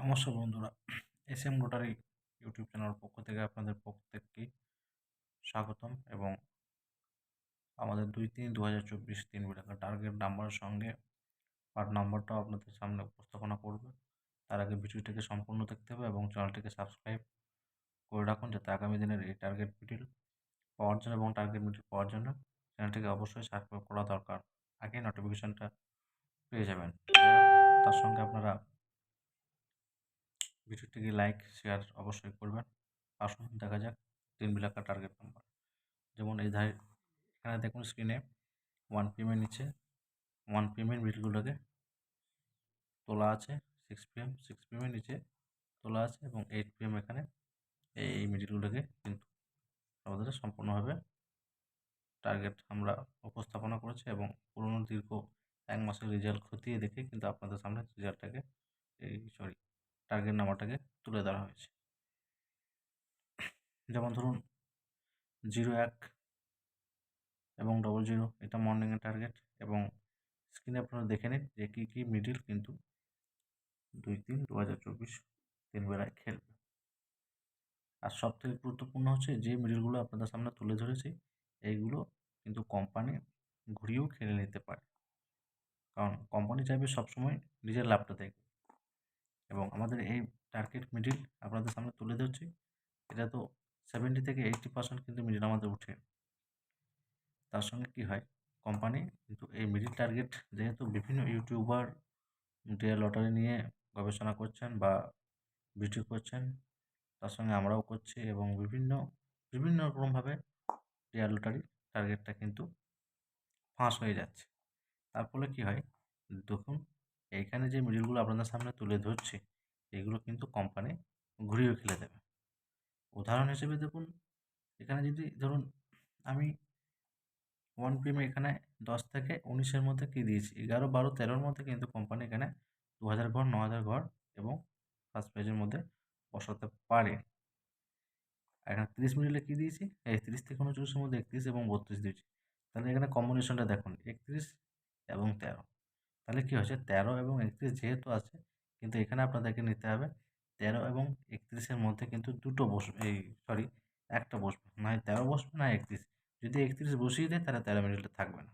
নমস্কার বন্ধুরা। S M Rotary YouTube channel পক্ষ থেকে আপনাদের প্রত্যেককে স্বাগতম এবং আমাদের দুই তিন দু হাজার চব্বিশ তিন বেলাকার টার্গেট নাম্বারের সঙ্গে পার্ট নাম্বারটাও আপনাদের সামনে উপস্থাপনা করবে। তার আগে ভিডিওটিকে সম্পূর্ণ দেখতে হবে এবং চ্যানেলটিকে সাবস্ক্রাইব করে রাখুন যাতে আগামী দিনের এই টার্গেট মিডিল পাওয়ার জন্য এবং টার্গেট মিডিল পাওয়ার জন্য চ্যানেলটিকে অবশ্যই সাবস্ক্রাইব করা দরকার। আগে নোটিফিকেশানটা পেয়ে যাবেন। তার সঙ্গে আপনারা ভিডিওটিকে লাইক শেয়ার অবশ্যই করবেন। আসুন দেখা যাক, তিন বিলাকা টার্গেট নাম্বার যেমন এই ধারে, এখানে দেখুন স্ক্রিনে ওয়ান পিএমের নিচে ওয়ান পিএমের মিলগুলোকে তোলা আছে সিক্স পিএম সিক্স পিএমের নিচে তোলা আছে এবং এইট পিএম এখানে এই মিডিলগুলোকে কিন্তু আমাদের সম্পূর্ণভাবে টার্গেট আমরা উপস্থাপনা করেছি এবং পুরনো দীর্ঘ এক মাসের রেজাল্ট খতিয়ে দেখে কিন্তু আপনাদের সামনে রেজাল্টটাকে এই সরি টার্গেট নাম্বারটাকে তুলে ধরা হয়েছে। যেমন ধরুন জিরো এক এবং ডবল জিরো এটা মর্নিংয়ের টার্গেট এবং স্ক্রিনে আপনারা দেখে নিন যে কী কী মিডিল কিন্তু দুই তিন দু হাজার চব্বিশ তিন বেলায় খেলবে। আর সব থেকে গুরুত্বপূর্ণ হচ্ছে যে মিডিলগুলো আপনাদের সামনে তুলে ধরেছি, এইগুলো কিন্তু কোম্পানি ঘুরিয়েও খেলে নিতে পারে। কারণ কোম্পানি চাইবে সবসময় নিজের লাভটা দেখবে এবং আমাদের এই টার্গেট মিডিল আপনাদের সামনে তুলে ধরছি। এটা তো সেভেন্টি থেকে এইটটি পার্সেন্ট কিন্তু মিডিল আমাদের উঠে তার সঙ্গে কী হয়? কোম্পানি কিন্তু এই মিডিল টার্গেট যেহেতু বিভিন্ন ইউটিউবার ডিয়ার লটারি নিয়ে গবেষণা করছেন বা ভিডিও করছেন, তার সঙ্গে আমরাও করছি এবং বিভিন্ন বিভিন্ন রকমভাবে ডিয়ার লটারি টার্গেটটা কিন্তু ফাঁস হয়ে যাচ্ছে। তার ফলে কী হয়? দেখুন এইখানে যে মিডিলগুলো আপনাদের সামনে তুলে ধরছি, এগুলো কিন্তু কোম্পানি ঘুরিয়ে খেলে দেবে। উদাহরণ হিসেবে দেখুন, এখানে যদি ধরুন আমি ওয়ান পিএমে এখানে দশ থেকে উনিশের মধ্যে কী দিয়েছি? এগারো, বারো, তেরোর মধ্যে কিন্তু কোম্পানি এখানে দু হাজার ঘর ন হাজার ঘর এবং ফার্স্ট পেজের মধ্যে বসাতে পারে। এখানে তিরিশ মিনিটে কী দিয়েছি? এই তিরিশ থেকে উনচল্লিশের মধ্যে একত্রিশ এবং বত্রিশ দিয়েছি। তাহলে এখানে কম্বিনেশনটা দেখুন, একত্রিশ এবং তেরো। তাহলে কী হচ্ছে তেরো এবং একত্রিশ যেহেতু আছে, কিন্তু এখানে আপনাদেরকে নিতে হবে তেরো এবং একত্রিশের মধ্যে কিন্তু দুটো বস, এই সরি, একটা বসবে। না তেরো বসবে, না একত্রিশ। যদি একত্রিশ বসিয়ে দেয়, তাহলে তেরো মিনিটে থাকবে না।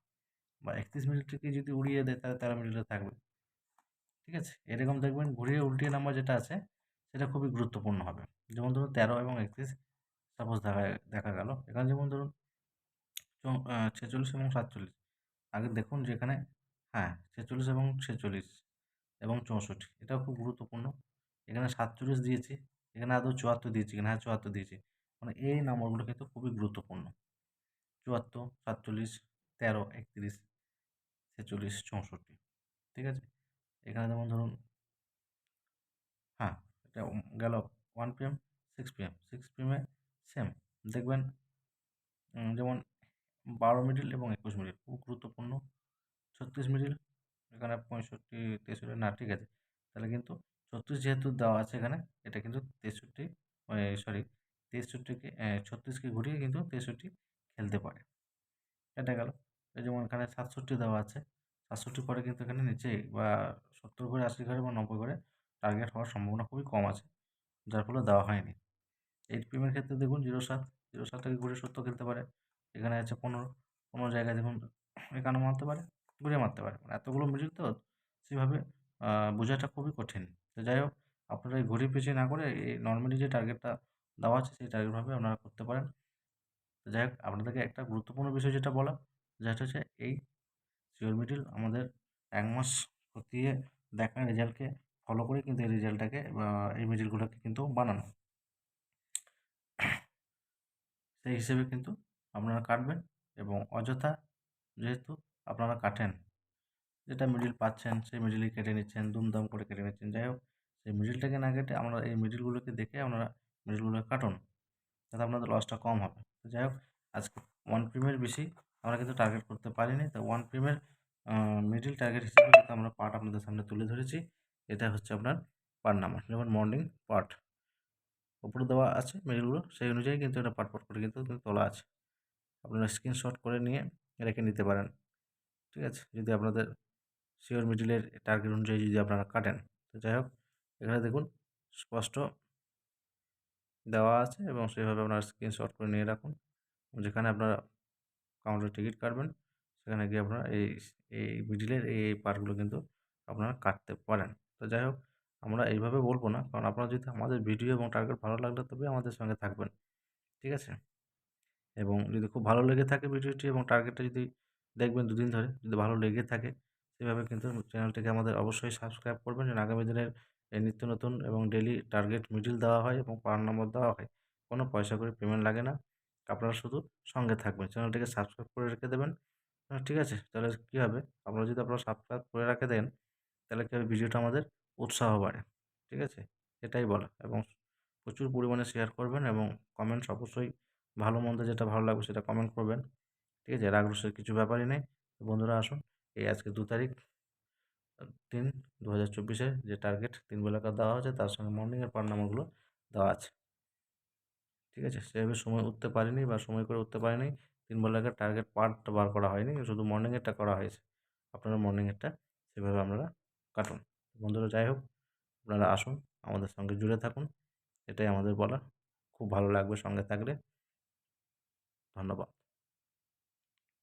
বা একত্রিশ মিনিটকে যদি উড়িয়ে দেয়, তাহলে তেরো মিনিটে থাকবে ঠিক আছে? এরকম দেখবেন ঘুরিয়ে উল্টিয়ে নাম্বার যেটা আছে, সেটা খুবই গুরুত্বপূর্ণ হবে। যেমন ধরুন তেরো এবং একত্রিশ সাপোজ দেখা দেখা গেল। এখানে যেমন ধরুন ছেচল্লিশ এবং সাতচল্লিশ। আগে দেখুন যেখানে হ্যাঁ ছেচল্লিশ এবং ছেচল্লিশ এবং চৌষট্টি। এটাও খুব গুরুত্বপূর্ণ। এখানে সাতচল্লিশ দিয়েছি, এখানে আদৌ চুয়াত্তর দিয়েছি কিনা হ্যাঁ চুয়াত্তর দিয়েছি। মানে এই নাম্বারগুলো কিন্তু খুবই গুরুত্বপূর্ণ। চুয়াত্তর, সাতচল্লিশ, তেরো, একত্রিশ, ছেচল্লিশ, চৌষট্টি। ঠিক আছে? এখানে যেমন ধরুন হ্যাঁ এটা গেল one P M six P M six P এমে সেম দেখবেন যেমন বারো মিডিল এবং একুশ মিডিল খুব গুরুত্বপূর্ণ। ছত্রিশ মিডিল এখানে পঁয়ষট্টি, তেষট্টি, না, ঠিক আছে। তাহলে কিন্তু ছত্রিশ যেহেতু দেওয়া আছে এখানে, এটা কিন্তু তেষট্টি সরি, তেষট্টিকে ছত্রিশকে ঘুরিয়ে কিন্তু তেষট্টি খেলতে পারে। এটা গেল। যেমন এখানে সাতষট্টি দেওয়া আছে, সাতষট্টি পরে কিন্তু এখানে নিচে বা সত্তর ঘরে আশি ঘরে বা নব্বই ঘরে টার্গেট হওয়ার সম্ভাবনা খুবই কম আছে, যার ফলে দেওয়া হয়নি। এইট পিএমের ক্ষেত্রে দেখুন জিরো সাত জিরো সাত থেকে ঘুরে সত্তর খেলতে পারে, এখানে আছে পনেরো পনেরো জায়গায় দেখুন এখানে মারতে পারে। ঘুরে মারতে পারে মানে এতগুলো মিডিল তো সেভাবে বোঝাটা খুবই কঠিন। তো যাই হোক আপনারা এই ঘড়ি পিছিয়ে না করে এই নর্মালি যে টার্গেটটা দেওয়া আছে সেই টার্গেটভাবে আপনারা করতে পারেন। তো যাই হোক আপনাদেরকে একটা গুরুত্বপূর্ণ বিষয় যেটা বলা যেটা হচ্ছে এই শিওর মিডিল আমাদের এক মাস খতিয়ে দেখা রেজাল্টকে ফলো করে কিন্তু এই রেজাল্টটাকে এই মিডিলগুলোকে কিন্তু বানানো। সেই হিসেবে কিন্তু আপনারা কাটবেন এবং অযথা যেহেতু আপনারা কাটেন। যেটা মিডিল পাচ্ছেন সেই মিডিলই কেটে নিচ্ছেন দুমদাম করে কেটে নিচ্ছেন। যাই হোক সেই মিডিলটাকে না কেটে আমরা এই মিডিলগুলোকে দেখে আপনারা মিডিলগুলোকে কাটুন। যাতে আপনাদের লসটা কম হবে। তো যাই হোক আজকে ওয়ান প্রিমের বেশি আমরা কিন্তু টার্গেট করতে পারিনি। তো ওয়ান প্রিমের মিডিল টার্গেট হিসেবে কিন্তু আমরা পার্ট আপনাদের সামনে তুলে ধরেছি। এটা হচ্ছে আপনার পার্ট নাম্বার যেমন মর্নিং পার্ট উপরে দেওয়া আছে মিডিলগুলো সেই অনুযায়ী কিন্তু এটা পাট পাট করে কিন্তু তোলা আছে। আপনারা স্ক্রিনশট করে নিয়ে রেখে নিতে পারেন। ঠিক আছে? যদি আপনাদের শিওর মিডিলের টার্গেট অনুযায়ী যদি আপনারা কাটেন, তো যাই হোক, এখানে দেখুন, স্পষ্ট দেওয়া আছে এবং সেভাবে আপনারা স্ক্রিনশট করে নিয়ে রাখুন। যেখানে আপনারা কাউন্টার টিকিট কাটবেন, সেখানে গিয়ে আপনারা এই এই মিডিলের এই এই পার্টগুলো কিন্তু আপনারা কাটতে পারেন। তো যাই হোক, আমরা এইভাবে বলব না, কারণ আপনারা যদি আমাদের ভিডিও এবং টার্গেট ভালো লাগলে তবে আমাদের সঙ্গে থাকবেন। ঠিক আছে? এবং যদি খুব ভালো লেগে থাকে ভিডিওটি এবং টার্গেটটা যদি দেখবেন দুদিন ধরে যদি ভালো লেগে থাকে, সেভাবে কিন্তু চ্যানেলটিকে আমাদের অবশ্যই সাবস্ক্রাইব করবেন। যেন আগামী দিনের নিত্য নতুন এবং ডেলি টার্গেট মিডিল দেওয়া হয় এবং পার নম্বর দেওয়া হয়, কোনো পয়সা করে পেমেন্ট লাগে না। আপনারা শুধু সঙ্গে থাকবেন চ্যানেলটিকে সাবস্ক্রাইব করে রেখে দেবেন। ঠিক আছে? তাহলে কী হবে? আপনারা যদি আপনারা সাবস্ক্রাইব করে রেখে দেন, তাহলে কী হবে? ভিডিওটা আমাদের উৎসাহ বাড়ে, ঠিক আছে? এটাই বলা এবং প্রচুর পরিমাণে শেয়ার করবেন এবং কমেন্টস অবশ্যই ভালো মন্দ যেটা ভালো লাগবে সেটা কমেন্ট করবেন। ঠিক আছে? রাগ রোষের কিছু ব্যাপারই নেই। বন্ধুরা আসুন, এই আজকে দু তারিখ তিন দু হাজার চব্বিশে যে টার্গেট তিন বেলাকার দেওয়া হয়েছে, তার সঙ্গে মর্নিংয়ের পার নাম্বারগুলো দেওয়া আছে। ঠিক আছে? সেভাবে সময় উঠতে পারিনি বা সময় করে উঠতে পারিনি। তিন বেলাকার টার্গেট পার্টটা বার করা হয়নি, শুধু মর্নিংয়েরটা করা হয়েছে। আপনারা মর্নিংয়েরটা সেভাবে আপনারা কাটুন। বন্ধুরা যাই হোক, আপনারা আসুন, আমাদের সঙ্গে জুড়ে থাকুন। এটাই আমাদের বলা খুব ভালো লাগবে সঙ্গে থাকলে। ধন্যবাদ।